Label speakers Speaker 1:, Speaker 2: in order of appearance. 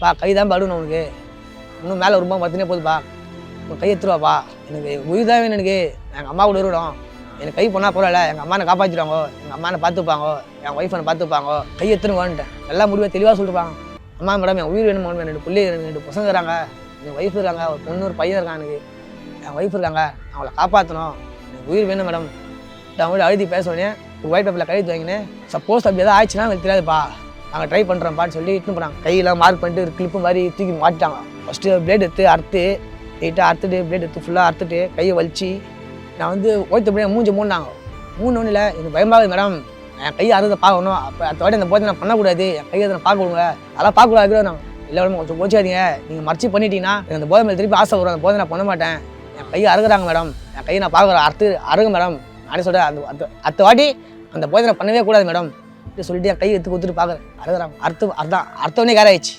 Speaker 1: பா கை தான் படுணும் உனக்கு. இன்னும் மேலே ஒரு பார்த்துனே போதுப்பா. உன் கை எடுத்துருவாப்பா எனக்கு உயிர் தான் வேணும் எனக்கு. எங்கள் அம்மா கூட இருக்கணும் எனக்கு கை பண்ணால் பரவாயில்ல. எங்கள் அம்மா என்ன காப்பாற்றிடுவாங்க எங்கள் அம்மா பார்த்துப்பாங்கோ. பார்த்துப்பாங்க என் ஒய்ஃப் என்னை பார்த்துப்பாங்க. கை எடுத்துருவான்ட்டேன் நல்லா முடிவை தெளிவாக சொல்லிருப்பாங்க அம்மா மேடம் என் உயிர் வேணும் ரெண்டு பிள்ளை ரெண்டு பசங்க இருக்காங்க. என் ஒய்ஃப் இருக்காங்க. ஒரு பொண்ணு ஒரு பையன் இருக்கான் எனக்கு. என் ஒய்ஃப் இருக்காங்க. அவங்கள காப்பாற்றணும் எனக்கு உயிர் வேணும் மேடம் அவங்கள அழுதி பேச உடனே ஒரு ஒயிட் பேப்பரில் கழுத்து வாங்கினேன். சப்போஸ் அப்படி எதாவது ஆயிடுச்சுன்னா எனக்கு தெரியாதுப்பா. நாங்கள் ட்ரை பண்ணுறோம்ப்பான்னு சொல்லி இட்டுன்னு போனாங்க. கையெல்லாம் மார்க் பண்ணிட்டு ஒரு கிளிப்பு மாதிரி தூக்கி மாட்டிட்டாங்க. ஃபஸ்ட்டு பிளேட் எடுத்து அறுத்து நீட்டாக அறுத்துட்டு பிளேட் எடுத்து ஃபுல்லாக அறுத்துட்டு கையை வலிச்சு. நான் வந்து ஓய்த்த பிள்ளை மூஞ்சி மூணாங்க மூணு ஒன்றும் இல்லை எனக்கு பயமாகுது மேடம் என் கையை அறுதை பார்க்கணும். அப்போ அடுத்த வாட்டி அந்த போதை நான் பண்ணக்கூடாது. என் கையை அதை பார்க்க விடுங்க அதெல்லாம் பார்க்கக்கூடாது நான். இல்லை மேடம் கொஞ்சம் கோச்சாதீங்க நீங்கள் மறைச்சி பண்ணிட்டீங்கன்னா எனக்கு அந்த போதை மேலே திருப்பி ஆசை வரும். அந்த போதை நான் பண்ண மாட்டேன். என் கையை அறுகுறாங்க மேடம். என் கையை நான் பார்க்குறேன். அறுத்து அறுங்க மேடம். நானே சொல்கிறேன் அந்த அந்த அடுத்த வாட்டி அந்த போதை நான் பண்ணவே கூடாது மேடம். சொல்லிட்டு என் கையை எடுத்து கொடுத்துட்டு பார்க்குறேன். அறுகுறாங்க அர்த்தம் அர்த்தம் அர்த்தவனே கேர ஆயிடுச்சு.